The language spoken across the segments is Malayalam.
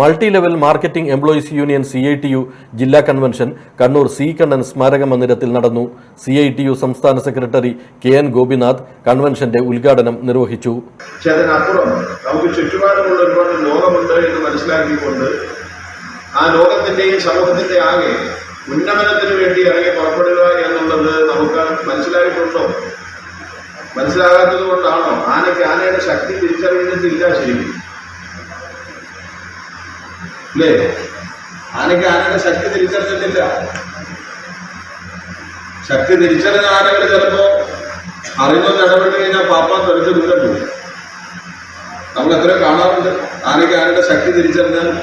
Multi level marketing employees union C I T U ജില്ലാ കൺവെൻഷൻ കണ്ണൂർ സി കണ്ണൻ സ്മാരക മന്ദിരത്തിൽ നടന്നു. സി ഐ ടി യു സംസ്ഥാന സെക്രട്ടറി കെ എൻ ഗോപിനാഥ് കൺവെൻഷന്റെ ഉദ്ഘാടനം നിർവഹിച്ചു. നമുക്ക് ചുറ്റുപാടുമുള്ള ഒരുപാട് ലോകമുണ്ട് എന്ന് മനസ്സിലാക്കിക്കൊണ്ട് ആ ലോകത്തിന്റെയും സമൂഹത്തിന്റെ ആകെ ഉന്നമനത്തിന് വേണ്ടി ഇറങ്ങി പുറപ്പെടുക എന്നുള്ളത് നമുക്ക് മനസ്സിലായിട്ടുണ്ടോ മനസ്സിലാകാത്തത് കൊണ്ടാണോ? ആനയ്ക്ക് ആനയുടെ ശക്തി തിരിച്ചറിയുന്നില്ല ശരിക്കും. അല്ലേ ആനയ്ക്ക് ആനയുടെ ശക്തി തിരിച്ചറിഞ്ഞിട്ടില്ല. ശക്തി തിരിച്ചറിഞ്ഞ ആനകൾ ചിലപ്പോ അറിഞ്ഞൊന്ന് ഇടപെട്ട് കഴിഞ്ഞാൽ പാപ്പാൻ തെളിച്ച് ദൂരം പോകും നമ്മൾ എത്ര കാണാറുണ്ട് ആനയ്ക്ക് ആനയുടെ ശക്തി തിരിച്ചറിഞ്ഞാൽ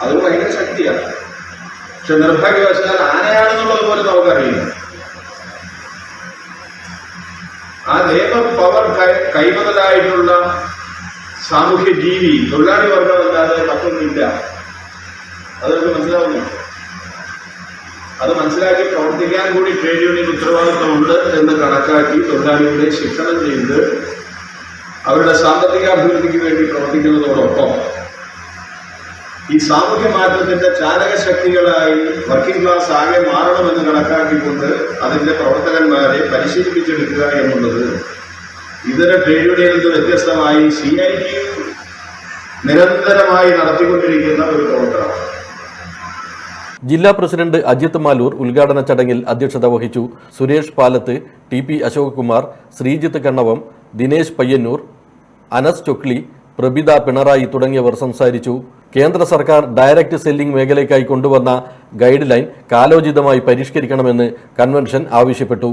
അത് ഭയങ്കര ശക്തിയാണ്. പക്ഷെ നിർഭാഗ്യവശാൽ ആനയാണെന്നുള്ളത് പോലും നമുക്കറിയില്ല. ആ ദൈവ പവർ കൈ- കൈമുതലായിട്ടുള്ള സാമൂഹ്യ ജീവി തൊഴിലാളി വർഗമല്ലാതെ മറ്റൊന്നുമില്ല. അതൊക്കെ മനസ്സിലാവുന്നു അത് മനസ്സിലാക്കി പ്രവർത്തിക്കാൻ കൂടി ട്രേഡ് യൂണിയൻ ഉത്തരവാദിത്വമുണ്ട് എന്ന് കണക്കാക്കി തൊഴിലാളികളെ ശിക്ഷണം ചെയ്ത് അവരുടെ സാമ്പത്തിക അഭിവൃദ്ധിക്ക് വേണ്ടി പ്രവർത്തിക്കുന്നതോടൊപ്പം ഈ സാമൂഹ്യ മാറ്റത്തിന്റെ ചാലക ശക്തികളായി വർക്കിംഗ് ക്ലാസ് ആകെ മാറണമെന്ന് കണക്കാക്കിക്കൊണ്ട് അതിന്റെ പ്രവർത്തകന്മാരെ പരിശീലിപ്പിച്ചെടുക്കുക എന്നുള്ളത് ഇതര ട്രേഡ് യൂണിയനിൽ നിന്ന് വ്യത്യസ്തമായി സി ഐ ടി നിരന്തരമായി നടത്തിക്കൊണ്ടിരിക്കുന്ന ഒരു പ്രവർത്തനമാണ് ജില്ലാ പ്രസിഡന്റ് അജിത് മാലൂർ ഉദ്ഘാടന ചടങ്ങിൽ അധ്യക്ഷത വഹിച്ചു സുരേഷ് പാലത്ത് ടി പി അശോക് കുമാർ ശ്രീജിത്ത് കണ്ണവം ദിനേശ് പയ്യന്നൂർ അനസ് ചൊക്ലി പ്രബിത പിണറായി തുടങ്ങിയവർ സംസാരിച്ചു. കേന്ദ്ര സർക്കാർ ഡയറക്റ്റ് സെല്ലിംഗ് മേഖലയ്ക്കായി കൊണ്ടുവന്ന ഗൈഡ് ലൈൻ കാലോചിതമായി പരിഷ്കരിക്കണമെന്ന് കൺവെൻഷൻ ആവശ്യപ്പെട്ടു.